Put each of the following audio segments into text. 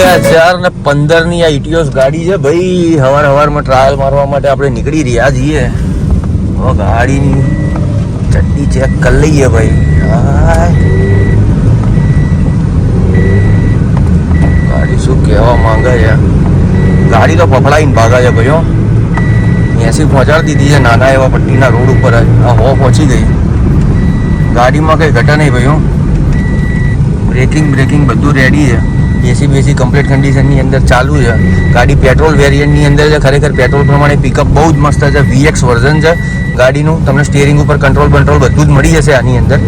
હજાર ને પંદરની આ ઇટીઓસ ગાડી છે ભાઈ, હવાર હવારમાં ટ્રાયલ મારવા માટે આપણે નીકળી રહ્યા છીએ. હવે ગાડીની ચડ્ડી ચેક કરી લઈએ ભાઈ. ગાડી શું કહેવા માંગે છે? ગાડી તો પફડાઈને ભાગે છે ભાઈઓ એસી પહોંચાડી દીધી છે નાના એવા પટ્ટીના રોડ ઉપર આ હો પહોંચી ગઈ. ગાડીમાં કંઈ ઘટા નહીં ભાઈઓ બ્રેકિંગ બ્રેકિંગ બધું રેડી છે. એસી બેસી કમ્પ્લીટ કન્ડિશનની અંદર ચાલુ છે. ગાડી પેટ્રોલ વેરિયન્ટની અંદર છે. ખરેખર પેટ્રોલ પ્રમાણે પિકઅપ બહુ જ મસ્ત છે. વીએક્સ વર્ઝન છે. ગાડીનું તમને સ્ટિયરિંગ ઉપર કંટ્રોલ કંટ્રોલ બધું જ મળી જશે આની અંદર.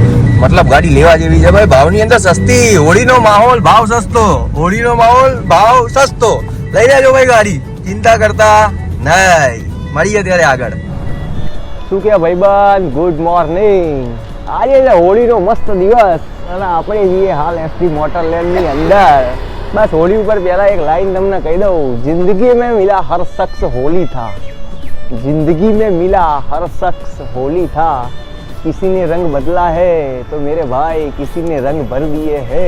મતલબ ગાડી લેવા જેવી છે ભાઈ. ભાવની અંદર સસ્તી. હોળીનો માહોલ ભાવ સસ્તો. હોળીનો માહોલ ભાવ સસ્તો. લઈ લેજો ભાઈ ગાડી. ચિંતા કરતા નહીં. મળીએ ત્યારે આગળ. શું કે ભાઈબંધ? ગુડ મોર્નિંગ આજે એટલે હોળીનો મસ્ત દિવસ. અને આપણે જઈએ હાલ એસટી મોટરલેન્ડની અંદર. બસ હોળી ઉપર પહેલાં એક લાઈન તમને કહી દઉં. જિંદગી મેં મિલા હર શખ્સ હોલી થા. જિંદગી મેં મિલા હર શખ્સ હોલી થા. કિસી ને રંગ બદલા હે તો મેરે ભાઈ કિસી ને રંગ ભર દીએ હે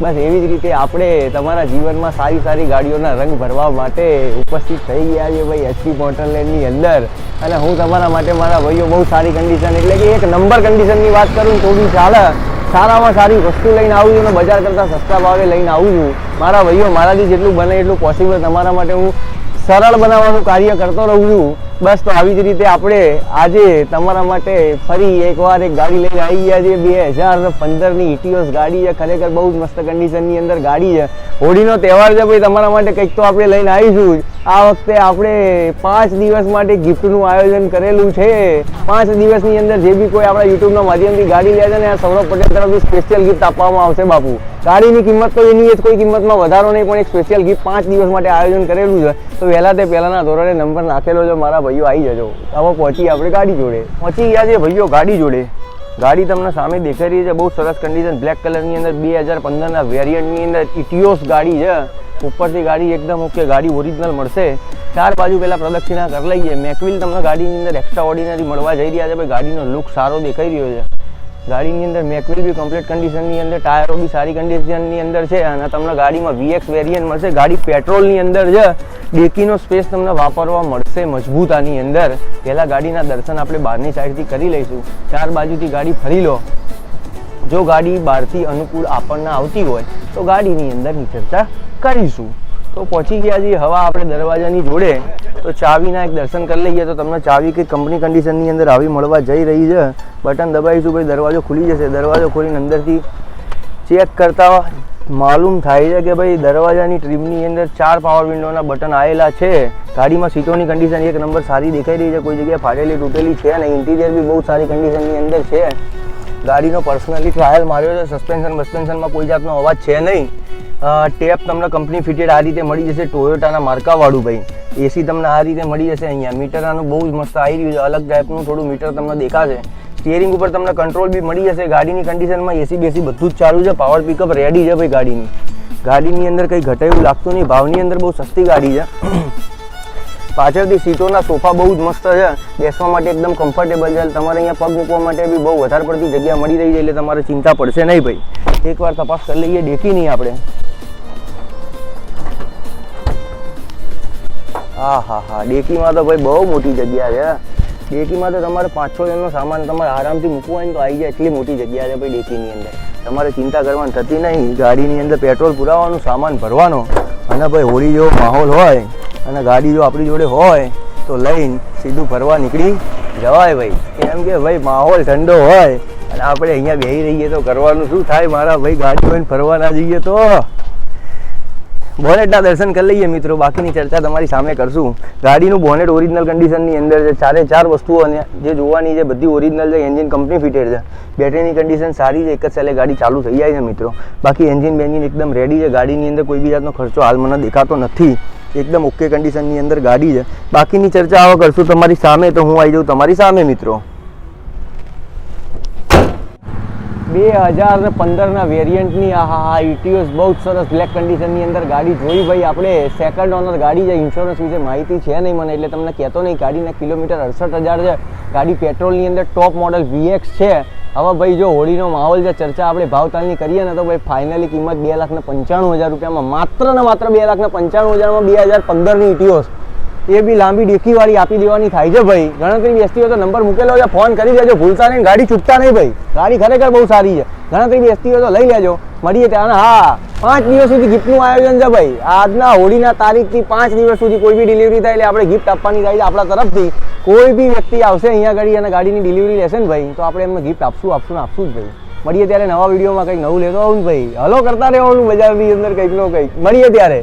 બસ એવી જ રીતે આપણે તમારા જીવનમાં સારી સારી ગાડીઓના રંગ ભરવા માટે ઉપસ્થિત થઈ ગયા છે ભાઈ એચપી મોટરલેન્ડની અંદર। અને હું તમારા માટે મારા ભાઈઓ બહુ સારી કન્ડિશન એટલે કે એક નંબર કન્ડિશનની વાત કરું તો બી ચાલે. સારામાં સારી વસ્તુ લઈને આવું છું અને બજાર કરતાં સસ્તા ભાવે લઈને આવું છું. મારા ભાઈઓ મારાથી જેટલું બને એટલું પોસિબલ તમારા માટે હું સરળ બનાવવાનું કાર્ય કરતો રહું છું. બસ તો આવી જ રીતે આપણે આજે તમારા માટે ફરી એકવાર એક ગાડી લઈને આવી ગયા છે બે હજાર પંદરની ઇટીઓસ ગાડી છે. ખરેખર બહુ મસ્ત કન્ડિશનની અંદર ગાડી છે. હોળીનો તહેવાર છે ભાઈ, તમારા માટે કંઈક તો આપણે લઈને આવીશું. આ વખતે આપણે પાંચ દિવસ માટે ગિફ્ટનું આયોજન કરેલું છે. પાંચ દિવસની અંદર જે બી કોઈ આપણા યુટ્યુબના માધ્યમથી ગાડી લે છે ને, આ સૌરભ પટેલ તરફથી સ્પેશિયલ ગિફ્ટ આપવામાં આવશે બાપુ. ગાડીની કિંમત તો એની જ, કોઈ કિંમતમાં વધારો નહીં, પણ એક સ્પેશિયલ ગિફ્ટ પાંચ દિવસ માટે આયોજન કરેલું છે. તો વહેલા તે પહેલાના ધોરણે નંબર નાખેલો છે મારા ભાઈઓ આવી જજો. હવે પહોંચી આપણે ગાડી જોડે. પહોંચી ગયા છે ભાઈઓ ગાડી જોડે. ગાડી તમને સામે દેખાઈ રહી છે, બહુ સરસ કન્ડિશન બ્લેક કલરની અંદર બે હજાર પંદરના વેરિયન્ટની અંદર ઇટિયોસ ગાડી છે. ઉપરથી ગાડી એકદમ ઓકે ગાડી ઓરિજિનલ મળશે. ચાર બાજુ પહેલાં પ્રદક્ષિણા કરી લઈએ. મેકવિલ તમને ગાડીની અંદર એક્સ્ટ્રા ઓર્ડિનરી મળવા જઈ રહ્યા છે. ભાઈ, ગાડીનો લુક સારો દેખાઈ રહ્યો છે. ગાડીની અંદર મેકવિલ બી કમ્પ્લીટ કન્ડિશનની અંદર ટાયરો બી સારી કન્ડિશનની અંદર છે અને તમને ગાડીમાં વીએક્સ વેરિયન્ટ મળશે. ગાડી પેટ્રોલની અંદર છે. ડેકીનો સ્પેસ તમને વાપરવા મળશે મજબૂતાની અંદર. પહેલાં ગાડીના દર્શન આપણે બહારની સાઈડથી કરી લઈશું. ચાર બાજુથી ગાડી ફરી લો. જો ગાડી બહારથી અનુકૂળ આપણને આવતી હોય, તો ગાડીની અંદરની ચર્ચા કરીશું. તો પહોંચી ગયા છીએ હવા આપણે દરવાજાની જોડે. તો ચાવીના એક દર્શન કરી લઈએ તો તમને ચાવી કે કંપની કન્ડિશનની અંદર આવી મળવા જઈ રહી છે. બટન દબાવીશું ભાઈ દરવાજો ખુલી જશે. દરવાજો ખોલીને અંદરથી ચેક કરતા માલુમ થાય છે કે ભાઈ દરવાજાની ટ્રીમની અંદર ચાર પાવર વિન્ડોના બટન આવેલા છે. ગાડીમાં સીટોની કન્ડિશન એક નંબર સારી દેખાઈ રહી છે. કોઈ જગ્યાએ ફાટેલી તૂટેલી છે અને ઇન્ટિરિયર બી બહુ સારી કન્ડિશનની અંદર છે. ગાડીનો પર્સનલી ટ્રાયલ માર્યો છે. સસ્પેન્શન બસ્પેન્શનમાં કોઈ જાતનો અવાજ છે નહીં. ટેપ તમને કંપની ફિટેડ આ રીતે મળી જશે. ટોયોટાના માર્કાવાળું ભાઈ. એસી તમને આ રીતે મળી જશે અહીંયા. મીટર આનું બહુ જ મસ્ત આવી રહ્યું છે. અલગ ટાઈપનું થોડું મીટર તમને દેખાશે. સ્ટિયરિંગ ઉપર તમને કંટ્રોલ બી મળી જશે. ગાડીની કન્ડિશનમાં એસી બેસી બધું જ ચાલુ છે. પાવર પિકઅપ રેડી છે ભાઈ ગાડીની. ગાડીની અંદર કંઈ ઘટે એવું લાગતું નહીં. ભાવની અંદર બહુ સસ્તી ગાડી છે. પાછળથી સીટોના સોફા બહુ જ મસ્ત છે. બેસવા માટે એકદમ કમ્ફર્ટેબલ છે. તમારે અહીંયા પગ મૂકવા માટે બી બહુ વધારે પડતી જગ્યા મળી રહી છે એટલે તમારે ચિંતા પડશે નહીં ભાઈ. એકવાર તપાસ કરી લઈએ. ડેકી નહીં આપણે. હા હા હા ડેકીમાં તો ભાઈ બહુ મોટી જગ્યા છે. ડેકીમાં તો તમારે પાંચ છ જણનો સામાન તમારે આરામથી મૂકવો હોય ને તો આવી જાય એટલી મોટી જગ્યા છે ભાઈ ડેકીની અંદર. તમારે ચિંતા કરવાની થતી નહીં. ગાડીની અંદર પેટ્રોલ પુરાવાનું, સામાન ભરવાનો અને ભાઈ હોળી જેવો માહોલ હોય અને ગાડી જો આપણી જોડે હોય તો લઈને સીધું ફરવા નીકળી જવાય ભાઈ. કેમ કે ભાઈ માહોલ ઠંડો હોય અને આપણે અહીંયા બેસી રહીએ તો કરવાનું શું થાય? મારા ભાઈ ગાડી હોય ફરવા ના જઈએ તો. બોનેટના દર્શન કરી લઈએ મિત્રો. બાકીની ચર્ચા તમારી સામે કરશું. ગાડીનું બોનેટ ઓરિજિનલ કન્ડિશનની અંદર છે ચારે ચાર વસ્તુઓ અને જે જોવાની છે બધી ઓરિજિનલ છે એન્જિન કંપની ફિટેડ છે બેટરીની કન્ડિશન સારી છે, એક જ સેલે ગાડી ચાલુ થઈ જાય છે મિત્રો. બાકી એન્જિન બેન્જિન એકદમ રેડી છે. ગાડીની અંદર કોઈ બી જાતનો ખર્ચો હાલ મને દેખાતો નથી. એકદમ ઓકે કન્ડિશનની અંદર ગાડી છે. બાકીની ચર્ચા આવો કરશું તમારી સામે તો હું આવી જાઉં તમારી સામે મિત્રો. બે હજાર ને પંદરના વેરિયન્ટની આ હા હા ઇટીઓસ બહુ જ સરસ બ્લેક કન્ડિશનની અંદર ગાડી જોઈ ભાઈ. આપણે સેકન્ડ ઓનર ગાડી છે ઇન્સ્યોરન્સ વિશે માહિતી છે નહીં મને, એટલે તમને કહેતો નહીં ગાડીના કિલોમીટર અડસઠ હજાર છે. ગાડી પેટ્રોલની અંદર ટોપ મોડલ વીએક્સ છે. હવે ભાઈ જો હોળીનો માહોલ છે, ચર્ચા આપણે ભાવતાલની કરીએ ને તો ભાઈ ફાઇનલી કિંમત બે લાખ ને પંચાણું હજાર રૂપિયામાં, માત્ર ને માત્ર બે લાખ ને પંચાણું હજારમાં બે હજાર પંદરની ઇટીઓસ એ બી લાંબી ડેકીવાળી આપી દેવાની થાય છે ભાઈ. ગણતરી બેસતી હોય તો નંબર મૂકેલો છે ફોન કરી દેજો, ભૂલતા નહીં, ગાડી ચૂકતા નહીં ભાઈ. ગાડી ખરેખર બહુ સારી છે. ગણતરી બેસતી હોય તો લઈ લેજો. મળીએ ત્યાં હા, પાંચ દિવસ સુધી ગિફ્ટનું આયોજન છે ભાઈ. આજના હોળીના તારીખથી પાંચ દિવસ સુધી કોઈ બી ડિલિવરી થાય એટલે આપણે ગિફ્ટ આપવાની થાય છે આપણા તરફથી. કોઈ બી વ્યક્તિ આવશે અહીંયા ગાડી અને ગાડીની ડિલિવરી લેશે ને ભાઈ, તો આપણે એમને ગિફ્ટ આપશું આપશું આપશું જ ભાઈ. મળીએ ત્યારે નવા વિડીયોમાં કંઈક નવું લેતો આવું ભાઈ. હલો કરતા રહેવાનું બજારની અંદર કંઈક નો કંઈક. મળીએ ત્યારે.